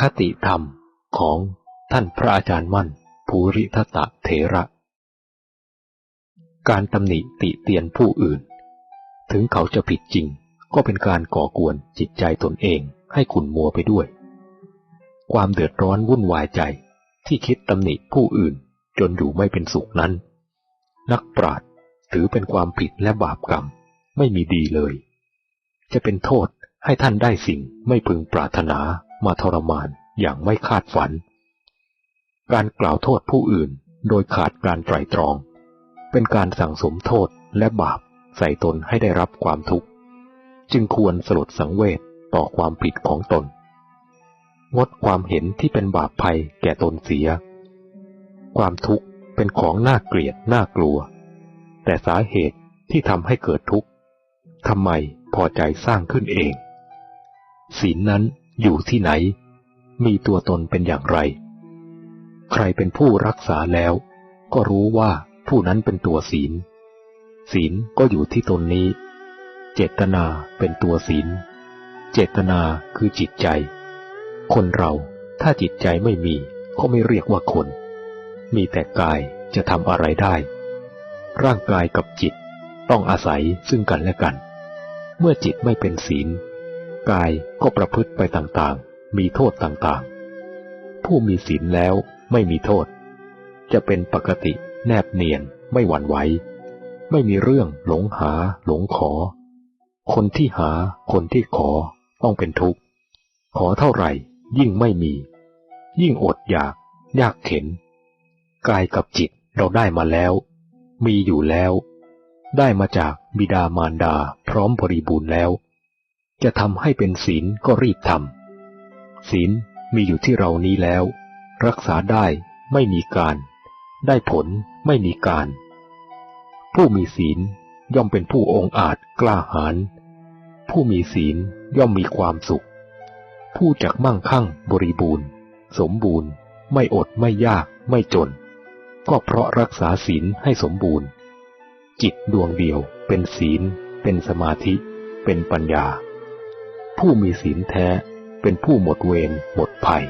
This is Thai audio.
คติธรรมของท่านพระอาจารย์มั่น ภูริทัตะเถระ การตำหนิติเตียนผู้อื่น ถึงเขาจะผิดจริง ก็เป็นการก่อกวนจิตใจตนเองให้ขุนมัวไปด้วย ความเดือดร้อนวุ่นวายใจที่คิดตำหนิผู้อื่นจนอยู่ไม่เป็นสุขนั้น นักปราชญ์ถือเป็นความผิดและบาปกรรมไม่มีดีเลย จะเป็นโทษให้ท่านได้สิ่งไม่พึงปรารถนา มาทรมานอย่างไม่คาดฝัน การกล่าวโทษผู้อื่นโดยขาดการไตร่ตรอง เป็นการสั่งสมโทษและบาปใส่ตนให้ได้รับความทุกข์ จึงควรสลดสังเวชต่อความผิดของตน งดความเห็นที่เป็นบาปภัยแก่ตนเสีย ความทุกข์เป็นของน่าเกลียดน่ากลัว แต่สาเหตุที่ทำให้เกิดทุกข์ทำไมพอใจสร้างขึ้นเอง ศีลนั้นอยู่ที่ไหน มีตัวตนเป็นอย่างไร ใครเป็นผู้รักษาแล้ว ก็รู้ว่าผู้นั้นเป็นตัวศีล ศีลก็อยู่ที่ตนนี้ เจตนาเป็นตัวศีล เจตนาคือจิตใจ คนเราถ้าจิตใจไม่มีก็ไม่เรียกว่าคน มีแต่กายจะทำอะไรได้ ร่างกายกับจิตต้องอาศัยซึ่งกันและกัน เมื่อจิตไม่เป็นศีล กายก็ประพฤติไปต่างๆ มีโทษต่างๆ ผู้มีศีลแล้วไม่มีโทษ จะเป็นปกติแนบเนียนไม่หวั่นไหวไม่มีเรื่องหลงหา หลงขอ คนที่หาคนที่ขอต้องเป็นทุกข์ ขอเท่าไหร่ยิ่งไม่มี ยิ่งอดอยาก ยากเข็น กายกับจิตเราได้มาแล้ว มีอยู่แล้ว ได้มาจากบิดามารดาพร้อมบริบูรณ์แล้ว จะทำให้เป็นศีลก็รีบทำศีลมีอยู่ที่เรานี้แล้ว รักษาได้ไม่มีการ ได้ผลไม่มีการ ผู้มีศีลย่อมเป็นผู้องอาจกล้าหาญผู้มีศีลย่อมมีความสุข ผู้จักมั่งคั่งบริบูรณ์ สมบูรณ์ ไม่อดไม่ยากไม่จน ก็เพราะรักษาศีลให้สมบูรณ์ จิตดวงเดียวเป็นศีล เป็นสมาธิ เป็นปัญญา ผู้มีศีลแท้เป็นผู้หมดเวรหมดภัย